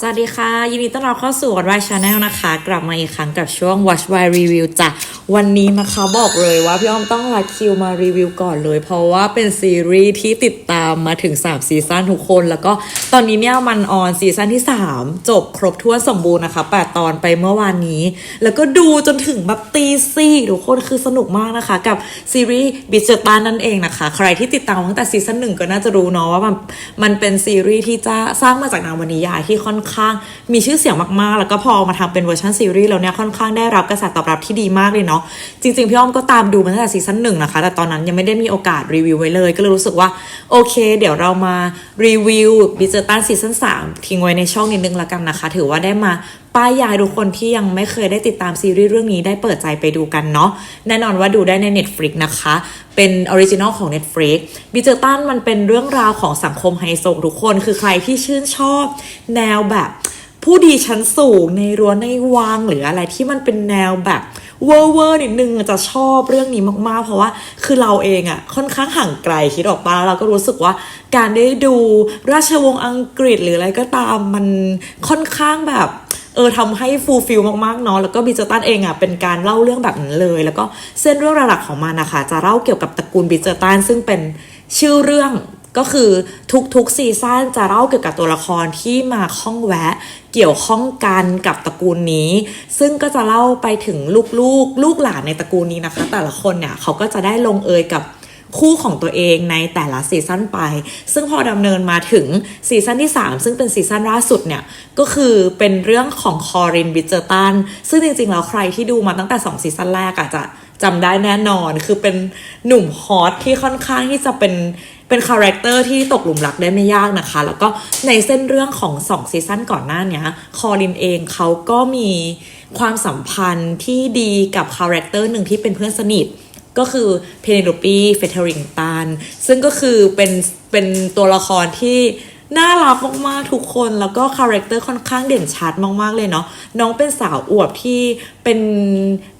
สวัสดีค่ะ ยินดีต้อนรับเข้าสู่ Watch Why Channel นะคะ กลับมาอีกครั้งกับช่วง Watch Why Review จ้ะ วันนี้นะคะบอกเลยว่าพี่อ้อมต้องรัดคิวมารีวิวก่อนเลย เพราะว่าเป็นซีรีส์ที่ติดตามมาถึง 3 ซีซั่นทุกคน แล้วก็ตอนนี้เนี่ยมันออนซีซั่นที่ 3 จบครบถ้วนสมบูรณ์นะคะ 8 ตอนไปเมื่อวานนี้ แล้วก็ดูจนถึงแบบตีสี่ทุกคนคือสนุกมากนะคะ กับซีรีส์บิเจตานนั่นเองนะคะ ใครที่ติดตามตั้งแต่ซีซั่นหนึ่งก็น่าจะรู้เนาะว่ามันมันเป็นซีรีส์ที่จะสร้างมาจากนวนิยายที่ค่อนข้างมีชื่อเสียงมากๆ แล้วก็พอมาทำเป็นเวอร์ชันซีรีส์แล้วเนี่ยค่อนข้างได้รับกระแสตอบรับที่ดีมากเลยเนาะจริงๆพี่อ้อมก็ตามดูมาตั้งแต่ซีซั่นหนึ่งนะคะแต่ตอนนั้นยังไม่ได้มีโอกาสรีวิวไว้เลย ก็เลยรู้สึกว่าโอเคเดี๋ยวเรามารีวิวบิเจอร์ตันซีซั่นสามทิ้งไว้ในช่องนิดนึงละกันนะคะ ถือว่าได้มาป้ายยายทุกคนที่ยังไม่เคยได้ติดตามซีรีส์เรื่องนี้ได้เปิดใจไปดูกันเนาะแน่นอนว่าดูได้ใน Netflix นะคะ เป็นออริจินอลของ Netflix บิเจอร์ตันมันเป็นเรื่องราวของสังคมไฮโซทุกคน คือใครที่ชื่นชอบแนวแบบ ผู้ดีชั้นสูงในรั้วในวังหรืออะไรที่มันเป็นแนวแบบเวอร์เวอร์นิดนึงจะชอบเรื่องนี้มากๆ เพราะว่าคือเราเองอะค่อนข้างห่างไกลคิดออกปะเราก็รู้สึกว่าการได้ดูราชวงศ์อังกฤษหรืออะไรก็ตามมันค่อนข้างแบบเออทำให้ฟูลฟิลมากๆเนาะแล้วก็บิจเจอตันเองอะ่ะเป็นการเล่าเรื่องแบบนั้นเลย แล้วก็เส้นเรื่องหลักของมันนะคะจะเล่าเกี่ยวกับตระกูลบิจเจอตันซึ่งเป็นชื่อเรื่อง ก็คือทุกๆซีซั่นจะเล่าเกี่ยวกับตัวละครที่มาข้องแวะ เกี่ยวข้องกันกับตระกูลนี้ ซึ่งก็จะเล่าไปถึงลูกๆลลูกหลานในตระกูลนี้นะคะ แต่ละคนเนี่ยเขาก็จะได้ลงเอยกับคู่ของตัวเองในแต่ละซีซั่นไป ซึ่งพอดำเนินมาถึงซีซั่นที่ 3 ซึ่งเป็นซีซั่นล่าสุดเนี่ย ก็คือเป็นเรื่องของคอรินบิเจอร์ตัน ซึ่งจริงๆ แล้วใครที่ดูมาตั้งแต่ 2 ซีซั่นแรกอะจะ จำได้แน่นอน คือเป็นหนุ่มฮอตที่ค่อนข้างที่จะเป็นเป็นคาแรคเตอร์ที่ตกหลุมรักได้ไม่ยากนะคะ แล้วก็ในเส้นเรื่องของ2ซีซั่นก่อนหน้านี้คอรินเองเขาก็มีความสัมพันธ์ที่ดีกับคาแรคเตอร์หนึ่งที่เป็นเพื่อนสนิท ก็คือเพเนโลปีเฟเทอริงตันซึ่งก็คือเป็นเป็นตัวละครที่ น่ารักมากๆทุกคนแล้วก็คาแรคเตอร์ค่อนข้างเด่นชัดมากๆเลยเนาะน้องเป็นสาวอวบที่เป็น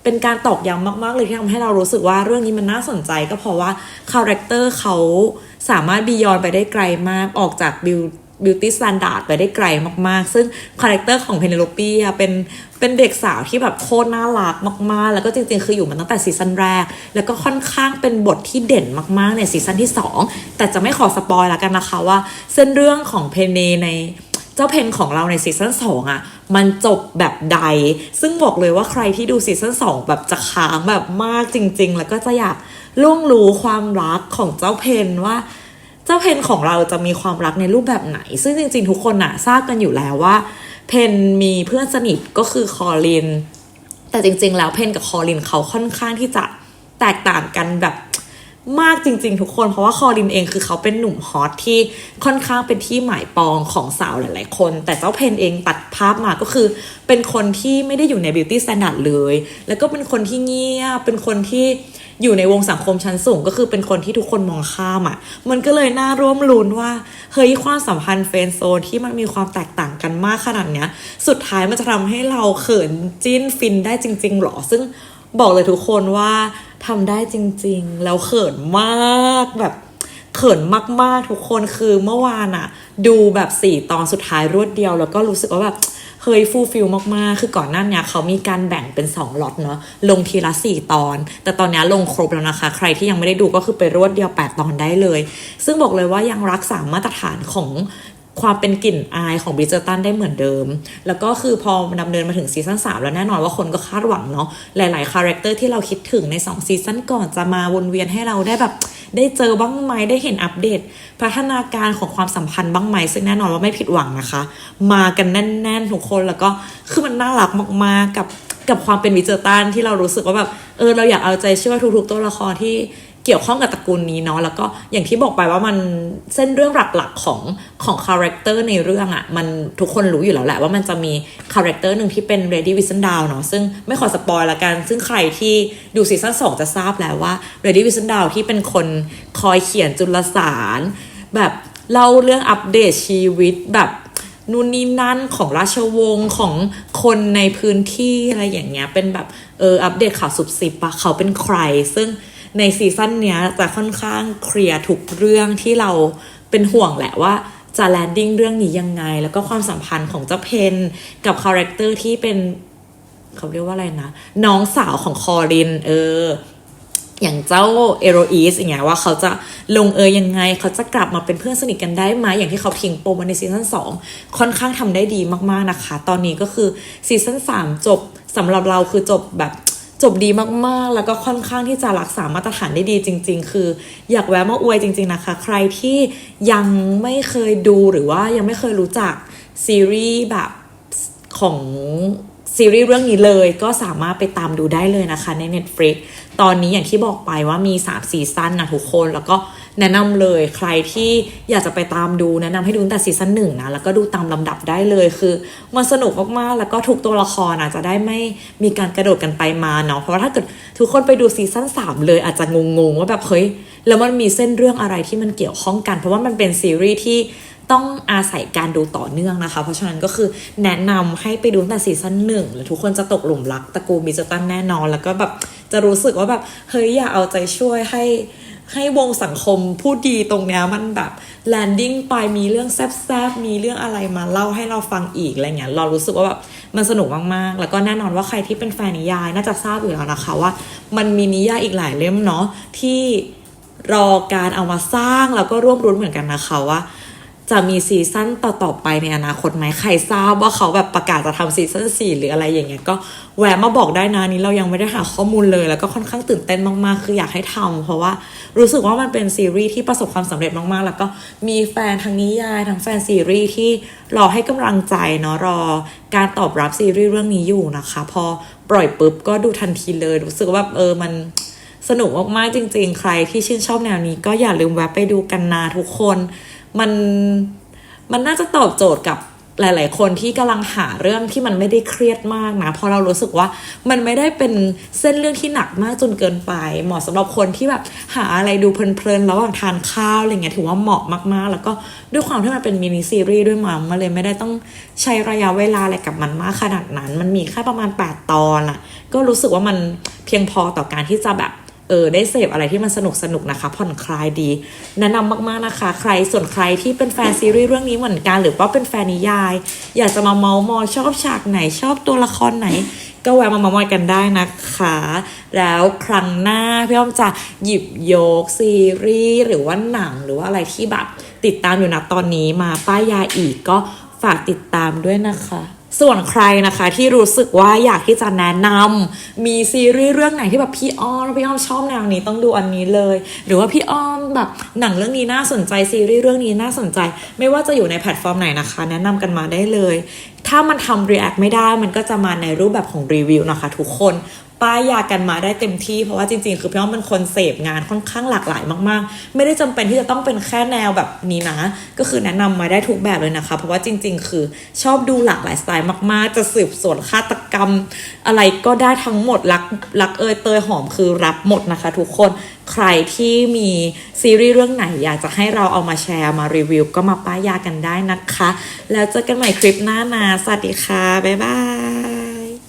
เป็นการตอกย้ำมาก ๆ เลยที่ทำให้เรารู้สึกว่าเรื่องนี้มันน่าสนใจก็เพราะว่าคาแรคเตอร์เขาสามารถบียอนไปได้ไกลมากออกจากบิว บิวตี้สแตนดาร์ดไปได้ไกลมากๆ ซึ่งคาแรคเตอร์ของเพเนโลปีอะเป็นเป็นเด็กสาวที่แบบโคตรน่ารักมาก ๆ แล้วก็จริง ๆ คืออยู่มาตั้งแต่ซีซั่นแรก แล้วก็ค่อนข้างเป็นบทที่เด่นมาก ๆ ในซีซั่นที่ 2 แต่จะไม่ขอสปอยแล้วกันนะคะว่า เส้นเรื่องของเพเนในเจ้าเพนของเราในซีซั่น2อะมันจบแบบใด ซึ่งบอกเลยว่าใครที่ดูซีซั่น2แบบจะค้างแบบมากจริง ๆ แล้วก็จะอยากล่วงรู้ความรักของเจ้าเพนว่า เจ้าเพนของเราจะมีความรักในรูปแบบไหน ซึ่งจริง ๆ ทุกคนอะทราบกันอยู่แล้วว่า เพนมีเพื่อนสนิทก็คือคอลิน แต่จริง ๆ แล้วเพนกับคอลินเขาค่อนข้างที่จะแตกต่างกันแบบมากจริง ๆ ทุกคนเพราะว่าคอลินเองคือเขาเป็นหนุ่มฮอตที่ค่อนข้างเป็นที่หมายปองของสาวหลาย ๆ คน แต่เจ้าเพนเองตัดภาพมาก็คือ เป็นคนที่ไม่ได้อยู่ในบิวตี้สแตนดาร์ดเลย แล้วก็เป็นคนที่เงียบเป็นคนที่ อยู่ในวงสังคมชั้นสูงก็คือเป็นคนที่ทุกคนมองข้ามอะ่ะ มันก็เลยน่าร่วมลุ้นว่า เฮ้ยความสัมพันธ์เฟรนด์โซนที่มันมีความแตกต่างกันมากขนาดเนี้ย สุดท้ายมันจะทำให้เราเขินจิ้นฟินได้จริง ๆหรอ ซึ่งบอกเลยทุกคนว่าทำได้จริง ๆ แล้วเขินมากแบบเขินมากๆทุกคนคือเมื่อวานอะดูแบบสี่ตอนสุดท้ายรวดเดียว แล้วก็รู้สึกว่าแบบ เฮ้ยฟูลฟิลมากๆ คือก่อนหน้านี้เขามีการแบ่งเป็น2ล็อตเนาะลงทีละ 4 ตอน แต่ตอนนี้ลงครบแล้วนะคะ ใครที่ยังไม่ได้ดูก็คือไปรวดเดียว 8 ตอนได้เลย ซึ่งบอกเลยว่ายังรักษามาตรฐานของ ความเป็นกลิ่นอายของบริจตันได้เหมือนเดิม แล้วก็คือพอดำเนินมาถึงซีซั่น3แล้วแน่นอนว่าคนก็คาดหวังเนาะหลายๆคาแรคเตอร์ที่เราคิดถึงใน 2 ซีซั่นก่อนจะมาวนเวียนให้เราได้แบบ ได้เจอบ้างไหมได้เห็นอัปเดต พัฒนาการของความสัมพันธ์บ้างไหมซึ่งแน่นอนว่าไม่ผิดหวังนะคะ มากันแน่นๆทุกคนแล้วก็คือมันน่ารักมากๆกับกับความเป็นวิเจอร์ตันที่เรารู้สึกว่าแบบเออเราอยากเอาใจช่วยทุกๆตัวละครที่ เกี่ยวข้องกับตระกูลนี้เนาะแล้วก็อย่างที่บอกไปว่ามันเส้นเรื่องหลักๆของของคาแรคเตอร์ในเรื่องอะ่ะมันทุกคนรู้อยู่แล้วแหละว่ามันจะมีคาแรคเตอร์หนึ่งที่เป็น Ready w i s o n Down เนาะซึ่งไม่ขอสปอยละกัน ซึ่งใครที่ดูซีซั่น2 จะทราบแล้วว่า Ready w i s o n Down ที่เป็นคนคอยเขียนจุลสาร แบบเล่าเรื่องอัปเดตชีวิตแบบนู่นนี่นั่นของราชวงศ์ของคนในพื้นที่อะไรอย่างเงี้ยเป็นแบบเอออัปเดตข่าวสุบสิบปะเขาเป็นใคร ซึ่ง ในซีซั่นเนี้ยจะค่อนข้างเคลียร์ทุกเรื่องที่เราเป็นห่วงแหละว่าจะแลนดิ้งเรื่องนี้ยังไง แล้วก็ความสัมพันธ์ของเจ้าเพนกับคาแรคเตอร์ที่เป็นเขาเรียกว่าอะไรนะ น้องสาวของคอริน เออ อย่างเจ้าเอโรอีสอย่างเงี้ยว่าเขาจะลงเอยยังไง เขาจะกลับมาเป็นเพื่อนสนิทกันได้ไหมอย่างที่เขาทิ้งปมไว้ในซีซั่น2 ค่อนข้างทำได้ดีมากๆนะคะ ตอนนี้ก็คือซีซั่น3จบสำหรับเราคือจบแบบ จบดีมากๆ แล้วก็ค่อนข้างที่จะรักษามาตรฐานได้ดีจริง ๆ คือ อยากแวะมาอวยจริง ๆนะคะ ใครที่ยังไม่เคยดูหรือว่ายังไม่เคยรู้จักซีรีส์แบบของซีรีส์เรื่องนี้เลยก็สามารถไปตามดูได้เลยนะคะใน Netflix ตอนนี้อย่างที่บอกไปว่ามี3ซีซั่นนะทุกคนแล้วก็แนะนำเลยใครที่อยากจะไปตามดูแนะนำให้ดูตั้งแต่ซีซั่นหนึ่งนะแล้วก็ดูตามลำดับได้เลยคือมันสนุกมากๆแล้วก็ทุกตัวละครอาจจะได้ไม่มีการกระโดดกันไปมาเนาะเพราะว่าถ้าเกิดทุกคนไปดูซีซั่น3เลยอาจจะงงๆว่าแบบเฮ้ยแล้วมันมีเส้นเรื่องอะไรที่มันเกี่ยวข้องกัน เพราะว่ามันเป็นซีรีส์ที่ ต้องอาศัยการดูต่อเนื่องนะคะ เพราะฉะนั้นก็คือแนะนำให้ไปดูตั้งแต่ซีซั่นหนึ่งแล้วทุกคนจะตกหลุมรักตระกูลบิจตันแน่นอน แล้วก็แบบจะรู้สึกว่าแบบเฮ้ยอย่าเอาใจช่วยให้ให้วงสังคมผู้ดีตรงเนี้ยมันแบบแลนดิ้งไปมีเรื่องแซบๆมีเรื่องอะไรมาเล่าให้เราฟังอีกอะไรเงี้ยเรารู้สึกว่าแบบมันสนุกมากๆ แล้วก็แน่นอนว่าใครที่เป็นแฟนนิยายน่าจะทราบอยู่แล้วนะคะว่า มันมีนิยายอีกหลายเล่มเนาะที่รอการเอามาสร้างแล้วก็ร่วมรุ้นเหมือนกันนะคะว่า จะมีซีซั่นต่อๆไปในอนาคตไหมใครทราบว่าเขาแบบประกาศจะทำซีซั่นสี่หรืออะไรอย่างเงี้ยก็แวะมาบอกได้นะนี้เรายังไม่ได้หาข้อมูลเลย แล้วก็ค่อนข้างตื่นเต้นมากๆ คืออยากให้ทำเพราะว่ารู้สึกว่ามันเป็นซีรีส์ที่ประสบความสำเร็จมากๆ แล้วก็มีแฟนทั้งนิยายทั้งแฟนซีรีส์ที่รอให้กำลังใจเนาะรอการตอบรับซีรีส์เรื่องนี้อยู่นะคะ พอปล่อยปุ๊บก็ดูทันทีเลย รู้สึกว่าเออมันสนุกมากๆจริง ๆ ใครที่ชื่นชอบแนวนี้ ก็อย่าลืมแวะไปดูกันนะทุกคน มันมันน่าจะตอบโจทย์กับหลาย ๆ คนที่กำลังหาเรื่องที่มันไม่ได้เครียดมากนะเพราะเรารู้สึกว่ามันไม่ได้เป็นเส้นเรื่องที่หนักมากจนเกินไป เหมาะสำหรับคนที่แบบหาอะไรดูเพลิน ๆ ระหว่างทานข้าวอะไรเงี้ยถือว่าเหมาะมาก ๆ แล้วก็ด้วยความที่มันเป็นมินิซีรีส์ด้วยมั้งมันเลยไม่ได้ต้องใช้ระยะเวลาอะไรกับมันมากขนาดนั้น มันมีแค่ประมาณ 8 ตอนอะก็รู้สึกว่ามันเพียงพอต่อการที่จะแบบ เออได้เสพอะไรที่มันสนุกสนุกนะคะ ผ่อนคลายดี แนะนำมากๆนะคะ ใครส่วนใครที่เป็นแฟนซีรีส์เรื่องนี้เหมือนกันหรือว่าเป็นแฟนนิยาย อยากจะมาเมาส์มอยชอบฉากไหนชอบตัวละครไหน ก็แวะมาเมาส์มอยกันได้นะคะ แล้วครั้งหน้าพี่อ้อมจะหยิบยกซีรีส์หรือว่าหนังหรือว่าอะไรที่แบบติดตามอยู่นะตอนนี้มาป้ายยาอีกก็ฝากติดตามด้วยนะคะ ส่วนใครนะคะที่รู้สึกว่าอยากที่จะแนะนำมีซีรีส์เรื่องไหนที่แบบพี่อ้อมพี่อ้อมชอบแนวนี้ต้องดูอันนี้เลย หรือว่าพี่อ้อมแบบหนังเรื่องนี้น่าสนใจซีรีส์เรื่องนี้น่าสนใจ ไม่ว่าจะอยู่ในแพลตฟอร์มไหนนะคะ แนะนำกันมาได้เลย ถ้ามันทำ react ไม่ได้มันก็จะมาในรูปแบบของรีวิวนะคะทุกคนป้ายยากันมาได้เต็มที่เพราะว่าจริงๆ คือพี่อ้อมเป็นคนเสพงานค่อนข้างหลากหลายมากๆ ไม่ได้จำเป็นที่จะต้องเป็นแค่แนวแบบนี้นะ ก็คือแนะนำมาได้ทุกแบบเลยนะคะ เพราะว่าจริง ๆ คือชอบดูหลากหลายสไตล์มากๆ จะสืบสวนฆาตกรรม อะไรก็ได้ทั้งหมดรักรักเอยเตยหอมคือรับหมดนะคะทุกคนใครที่มีซีรีส์เรื่องไหนอยากจะให้เราเอามาแชร์มารีวิว ก็มาป้ายยากันได้นะคะ แล้วเจอกันใหม่คลิปหน้านะสวัสดีค่ะ บ๊ายบาย